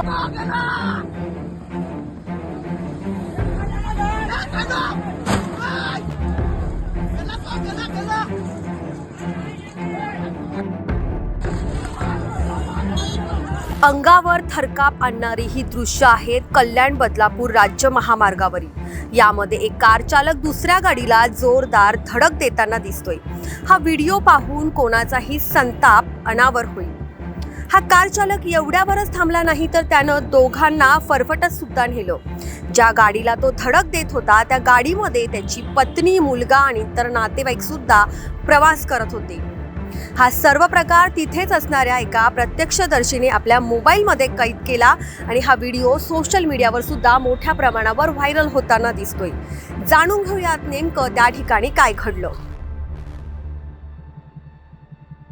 अंगावर थरकाप आणणारी ही दृश्य आहेत कल्याण बदलापूर राज्य महामार्गावरील यामध्ये एक कार चालक दुसऱ्या गाडीला जोरदार धडक देताना दिसतोय. हा व्हिडिओ पाहून कोणाचाही संताप अनावर होईल. हा कार चालक एवढ्यावरच थांबला नाही तर त्यानं दोघांना फरफटत सुद्धा नेलं. ज्या गाडीला तो धडक देत होता त्या गाडीमध्ये त्याची पत्नी मुलगा आणि इतर नातेवाईक सुद्धा प्रवास करत होते. हा सर्व प्रकार तिथेच असणाऱ्या एका प्रत्यक्षदर्शीने आपल्या मोबाईलमध्ये कैद केला आणि हा व्हिडिओ सोशल मीडियावर सुद्धा मोठ्या प्रमाणावर व्हायरल होताना दिसतोय. जाणून घेऊयात नेमकं त्या ठिकाणी काय घडलं.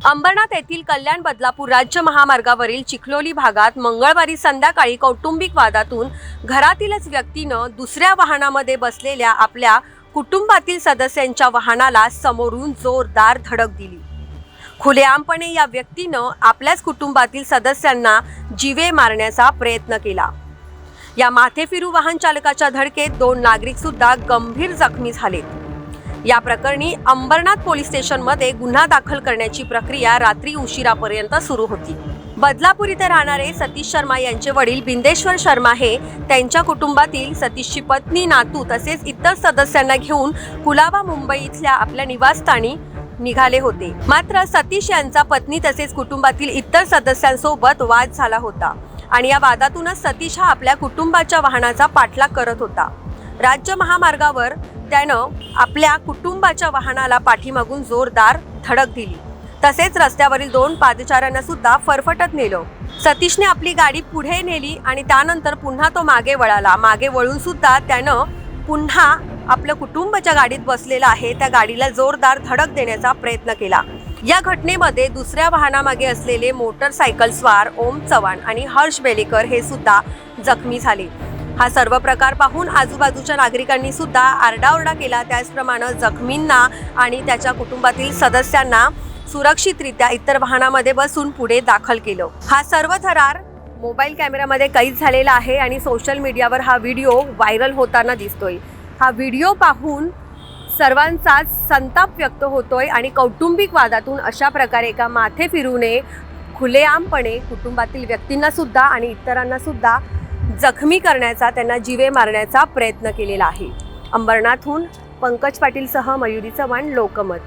अंबरनाथ येथील कल्याण बदलापूर राज्य महामार्गावरील चिखलोली भागात मंगळवारी संध्याकाळी कौटुंबिक वादातून घरातीलच व्यक्तीनं दुसऱ्या वाहनामध्ये बसलेल्या आपल्या कुटुंबातील सदस्यांच्या वाहनाला समोरून जोरदार धडक दिली. खुलेआमपणे या व्यक्तीनं आपल्याच कुटुंबातील सदस्यांना जीवे मारण्याचा प्रयत्न केला. या माथेफिरू वाहन चालकाच्या धडकेत दोन नागरिक सुद्धा गंभीर जखमी झालेत या प्रकरणी अंबरनाथ पोलीस स्टेशनमध्ये गुन्हा दाखल करण्याची प्रक्रिया रात्री उशिरापर्यंत सुरू होती. बदलापूर इथे राहणारे सतीश शर्मा यांचे वडील बिंदेश्वर शर्मा हे त्यांच्या कुटुंबातील सतीशची पत्नी नातू तसेच इतर सदस्यांना घेऊन कुलाबा मुंबई इथल्या आपल्या निवासस्थानी निघाले होते. मात्र सतीश यांचा पत्नी तसेच कुटुंबातील इतर सदस्यांसोबत वाद झाला होता आणि या वादातूनच सतीश हा आपल्या कुटुंबाच्या वाहनाचा पाठलाग करत होता. राज्य महामार्गावर त्यानं आपल्या कुटुंबाच्या वाहनाला पाठीमागून जोरदार धडक दिली. तसेच रस्त्यावरील दोन पादचाऱ्यांना सुद्धा फरफटत नेलं. सतीशने आपली गाडी पुढे नेली आणि त्यानंतर पुन्हा तो मागे वळाला. मागे वळून सुद्धा त्यानं पुन्हा आपलं कुटुंबाच्या गाडीत बसलेला आहे. त्या गाडीला जोरदार धडक देण्याचा प्रयत्न केला. या घटनेमध्ये दुसऱ्या वाहनामागे असलेले मोटरसायकल स्वार ओम चव्हाण आणि हर्ष बेलेकर हे सुद्धा जखमी झाले. हा सर्व प्रकार पाहून आजूबाजूच्या नागरिकांनी सुद्धा आरडाओरडा केला. त्याचप्रमाणे जखमींना आणि त्याच्या कुटुंबातील सदस्यांना सुरक्षितरित्या इतर वाहनामध्ये बसून पुढे दाखल केलं. हा सर्व थरार मोबाईल कॅमेऱ्यामध्ये कैद झालेला आहे आणि सोशल मीडियावर हा व्हिडिओ व्हायरल होताना दिसतोय. हा व्हिडिओ पाहून सर्वांचाच संताप व्यक्त होतोय आणि कौटुंबिक वादातून अशा प्रकारे एका माथे फिरूने खुलेआमपणे कुटुंबातील व्यक्तींना सुद्धा आणि इतरांना सुद्धा जखमी करण्याचा त्यांना जीवे मारण्याचा प्रयत्न केलेला आहे. अंबरनाथहून पंकज पाटीलसह मयुरी चव्हाण लोकमत.